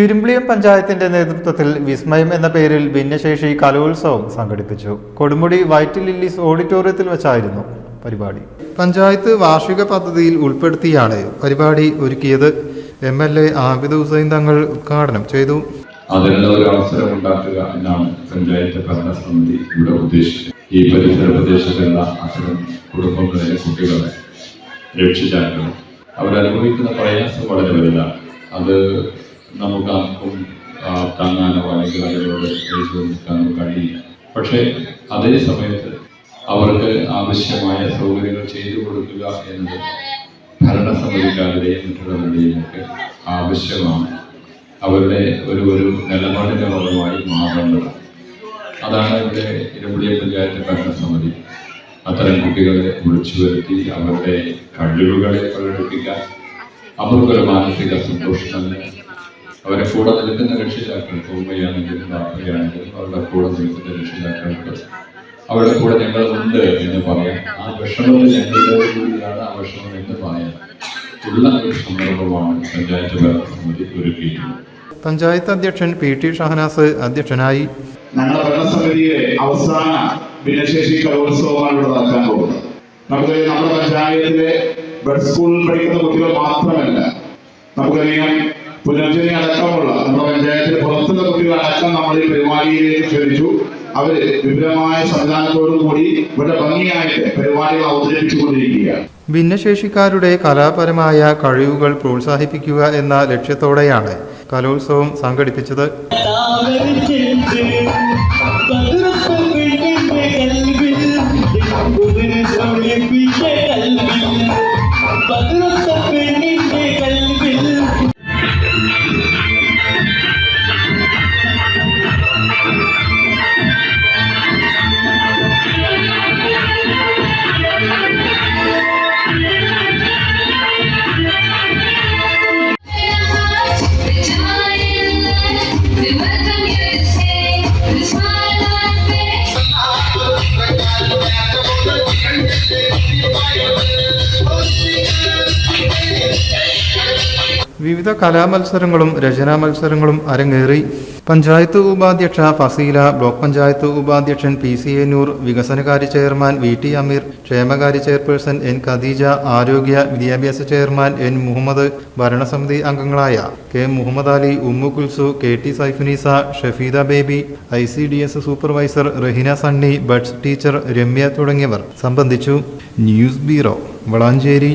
ഇരുമ്പിളിയം പഞ്ചായത്തിന്റെ നേതൃത്വത്തിൽ വിസ്മയം എന്ന പേരിൽ ഭിന്നശേഷി കലോത്സവം സംഘടിപ്പിച്ചു. കൊടുമുടി വൈറ്റ് ലില്ലീസ് ഓഡിറ്റോറിയത്തിൽ വെച്ചായിരുന്നു പരിപാടി. പഞ്ചായത്ത് വാർഷിക പദ്ധതിയിൽ ഉൾപ്പെടുത്തിയാണ് പരിപാടി ഒരുക്കിയത്. M L A Abid Hussain Thangal ഉദ്ഘാടനം ചെയ്തു. അതിനുള്ള ഒരു അവസരം ഉണ്ടാക്കുക എന്നാണ് പഞ്ചായത്ത് ഭരണസമിതി ഇവിടെ ഉദ്ദേശിച്ചത്. ഈ പരിസര പ്രദേശത്തുള്ള അത്തരം കുടുംബങ്ങളിലെ കുട്ടികളെ രക്ഷിതാക്കൾ അവരനുഭവിക്കുന്ന പ്രയാസം വളരെ വലുതാണ്. അത് നമുക്ക് ആർക്കും താങ്ങാനോ അല്ലെങ്കിൽ അതിനോട് എഴുതി നിൽക്കാനോ കഴിയില്ല. പക്ഷേ അതേ സമയത്ത് അവർക്ക് ആവശ്യമായ സൗകര്യങ്ങൾ ചെയ്തു കൊടുക്കുക എന്നത് ഭരണസമിതിക്കാരുടെയും മറ്റുള്ളവരുടെയും ഒക്കെ ആവശ്യമാണ്. അവരുടെ ഒരു ഒരു നിലപാടിന്റെ ഭാഗമായി മാറേണ്ടത് അതാണ് ഇവിടെ ഇരുപടിയ പഞ്ചായത്ത് ഭരണസമിതി. അത്തരം കുട്ടികളെ വിളിച്ചു വരുത്തി അവരുടെ കഴിവുകളെ പ്രകടിപ്പിക്കാൻ അവർക്കൊരു മാനസിക സന്തോഷം നൽകാൻ അവരെ കൂടെ നിൽക്കുന്ന രക്ഷിതാക്കൾക്ക് ഉമ്മയാണെങ്കിലും ബാപ്പയാണെങ്കിലും അവരുടെ കൂടെ നിൽക്കുന്ന രക്ഷിതാക്കൾക്ക് അവരുടെ കൂടെ ഞങ്ങൾ ഉണ്ട് എന്ന് പറയാം. ആ വിഷമത്തിൽ ഞങ്ങളുടെ കൂടിയാണ് ആ വിഷമം എന്ന് പറയാം. ഉള്ള ഒരു സന്ദർഭമാണ് പഞ്ചായത്ത് ഭരണസമിതി ഒരുക്കിയിരുന്നത് പഞ്ചായത്ത് അധ്യക്ഷൻ പി ടി ഷഹനാസ് അധ്യക്ഷനായി. ഞങ്ങളുടെ ഭരണസമിതിയിലെ അവസാന ഭിന്നശേഷി കലോത്സവമാണ് ഇവിടെ നടക്കാൻ പോകുന്നത് നമുക്ക് നമ്മുടെ പഞ്ചായത്തിലെ ബഡ് സ്കൂളിൽ പഠിക്കുന്ന കുട്ടികൾ മാത്രമല്ല നമുക്കറിയാം പുനർജനി അടക്കമുള്ള നമ്മുടെ പഞ്ചായത്തിന് പുറത്തുള്ള കുട്ടികൾ അടക്കം നമ്മൾ ഈ പരിപാടിയിലേക്ക് ക്ഷണിച്ചു. അവർ വിപുലമായ സംവിധാനത്തോടു കൂടി ഇവിടെ ഭംഗിയായിട്ട് പരിപാടികൾ അവതരിപ്പിച്ചുകൊണ്ടിരിക്കുകയാണ്. ഭിന്നശേഷിക്കാരുടെ കലാപരമായ കഴിവുകൾ പ്രോത്സാഹിപ്പിക്കുക എന്ന ലക്ഷ്യത്തോടെയാണ് കലോത്സവം സംഘടിപ്പിച്ചത്. വിവിധ കലാമത്സരങ്ങളും രചനാ മത്സരങ്ങളും അരങ്ങേറി. പഞ്ചായത്ത് ഉപാധ്യക്ഷ ഫസീല ബ്ലോക്ക് പഞ്ചായത്ത് ഉപാധ്യക്ഷൻ പി സി എ നൂർ വികസനകാര്യ ചെയർമാൻ വി ടി അമീർ ക്ഷേമകാര്യ ചെയർപേഴ്സൺ എൻ ഖദീജ ആരോഗ്യ വിദ്യാഭ്യാസ ചെയർമാൻ എൻ മുഹമ്മദ് ഭരണസമിതി അംഗങ്ങളായ K Muhammad Ali Ummu Kulsu K T Saifunisa Shafeeda Baby I C D S supervisor Rahina Sunny buds teacher Ramya തുടങ്ങിയവർ സംബന്ധിച്ചു. News bureau Valanchery.